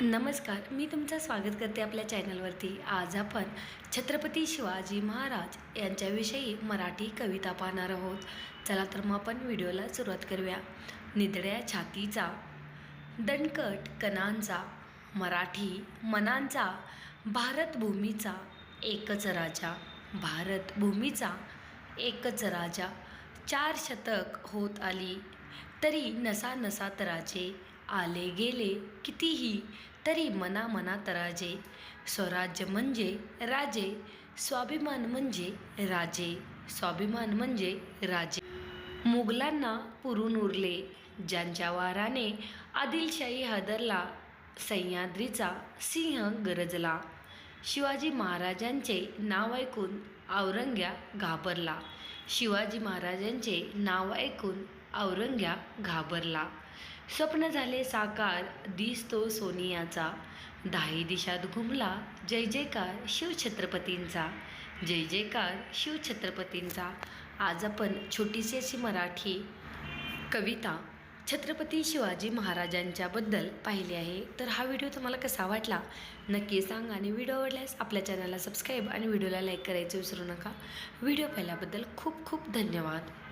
नमस्कार मी तुमचं स्वागत करते आपल्या चॅनलवरती. आज आपण छत्रपती शिवाजी महाराज यांच्याविषयी मराठी कविता पाहणार आहोत. चला तर मग आपण व्हिडिओला सुरुवात करूया. निधड्या छातीचा दणकट कणांचा मराठी मनांचा भारतभूमीचा एकच राजा. भारतभूमीचा एकच राजा. चार शतक होत आली तरी नसा नसा राजे. आले गेले कितीही तरी मना मना तराजे. स्वराज्य म्हणजे राजे. स्वाभिमान म्हणजे राजे. स्वाभिमान म्हणजे राजे. मुघलांना पुरून उरले. ज्यांच्या वाराने आदिलशाही हदरला सह्याद्रीचा सिंह गरजला. शिवाजी महाराजांचे नाव ऐकून औरंग्या घाबरला. शिवाजी महाराजांचे नाव ऐकून औरंग्या घाबरला. स्वप्न झाले साकार दिसतो सोनियाचा. दाही दिशात घुमला जय जयकार शिवछत्रपतींचा. जय जयकार शिवछत्रपतींचा. आज आपण छोटीशी अशी मराठी कविता छत्रपती शिवाजी महाराजांच्याबद्दल पाहिले आहे. तर हा व्हिडिओ तुम्हाला कसा वाटला? नक्की सांगा आणि व्हिडिओ आवडल्यास आपल्या चॅनलला सबस्क्राईब आणि व्हिडिओला लाईक करायचं विसरू नका. व्हिडिओ पाहिल्याबद्दल खूप खूप धन्यवाद.